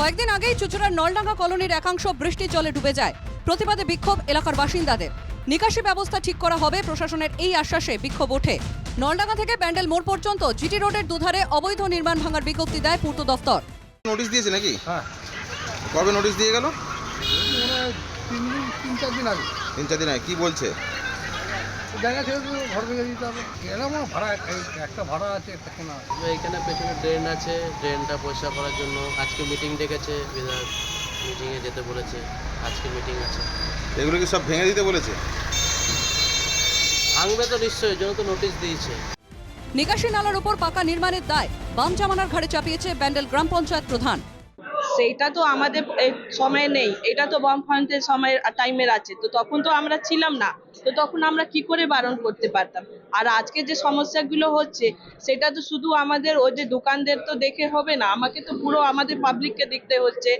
কয়েকদিন আগেই চুচুড়ার নলডাঙ্গা কলোনির একাংশ বৃষ্টির জলে ডুবে যায়। প্রতিবাদে বিক্ষোভ এলাকার বাসিন্দাদের। নিকাশি ব্যবস্থা ঠিক করা হবে প্রশাসনের এই আশ্বাসে বিক্ষোভ ওঠে। নলডাঙ্গা থেকে ব্যান্ডেল মোড় পর্যন্ত জিটি রোডের দুধারে অবৈধ নির্মাণ ভাঙার বিজ্ঞপ্তি দেয় পূর্ত দফতর। নোটিশ দিয়েছে নাকি? হ্যাঁ। কবে নোটিশ দিয়ে গেল? তিন দিন তিন চার দিন আগে। তিন চার দিন আগে। কি বলছে? জায়গা ছেড়ে তো ঘর ভেঙে দিতে হবে। এরকম ভাড়া একটা ভাড়া আছে একটা কেনা এখানে পেছনে ড্রেন আছে ড্রেনটা পরিষ্কার করার জন্য। আজকে মিটিং ডেকেছে বিধায়ক মিটিংয়ে যেতে বলেছে আজকে মিটিং আছে। এগুলো কি সব ভেঙে দিতে বলেছে? ভাঙবে তো নিশ্চয়ই জন্য তো নোটিশ দিয়েছে। নিকাশি নালার উপর পাকা নির্মাণের দায় বাম জামানার ঘাড়ে চাপিয়েছে ব্যান্ডেল গ্রাম পঞ্চায়েত প্রধান। সেইটা তো আমাদের এই সময়ে নেই এটা তো বামফ্রন্টের সময়ের টাইমের আছে তো তখন তো আমরা ছিলাম না তো তখন আমরা কি করে বারণ করতে পারতাম? আর আজকে যে সমস্যাগুলো হচ্ছে সেটা তো শুধু আমাদের ওই যে দোকানদের তো দেখে হবে না আমাকে তো পুরো আমাদের পাবলিককে দেখতে হচ্ছে।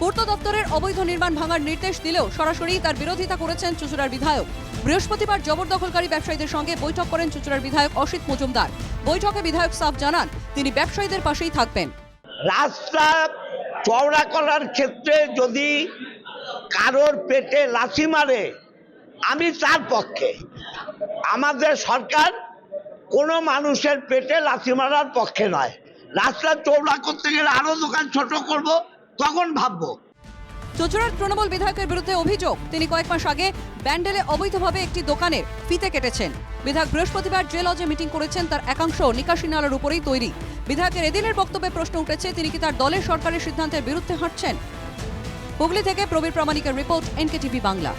পূর্ত দপ্তরের অবৈধ নির্মাণ ভাঙার নির্দেশ দিলেও সরাসরি তার বিরোধিতা করেছেন চুচুড়ার বিধায়ক। বৃহস্পতিবার জবরদখলকারী ব্যবসায়ীদের সঙ্গে বৈঠক করেন চুচুড়ার বিধায়ক অসিত মজুমদার। বৈঠকে বিধায়ক সাফ জানান তিনি ব্যবসায়ীদের পাশেই থাকবেন। রাস্তা চওড়া করার ক্ষেত্রে যদি কারোর পেটে লাথি মারে, আমি তার পক্ষে। আমাদের সরকার কোনো মানুষের পেটে লাথি মারার পক্ষে নয়। রাস্তা চওড়া করতে গেলে আরও দোকান ছোট করব, তখন ভাববো। চুচুড়ার তৃণমূল বিধায়কের বিরুদ্ধে অভিযোগ। তিনি কয়েক মাস আগে ব্যান্ডেলে অবৈধভাবে একটি দোকানের ফিতে কেটেছেন। বিধায়ক বৃহস্পতিবার যে লজে মিটিং করেছেন, তার একাংশ নিকাশি নালার উপরেই তৈরি। বিধায়কের এদিনের বক্তব্যে প্রশ্ন উঠেছে, তিনি কি তার দলের সরকারের সিদ্ধান্তের বিরুদ্ধে হাঁটছেন? হুগলি থেকে প্রবীর প্রামাণিকের রিপোর্ট, এনকেটিভি বাংলা।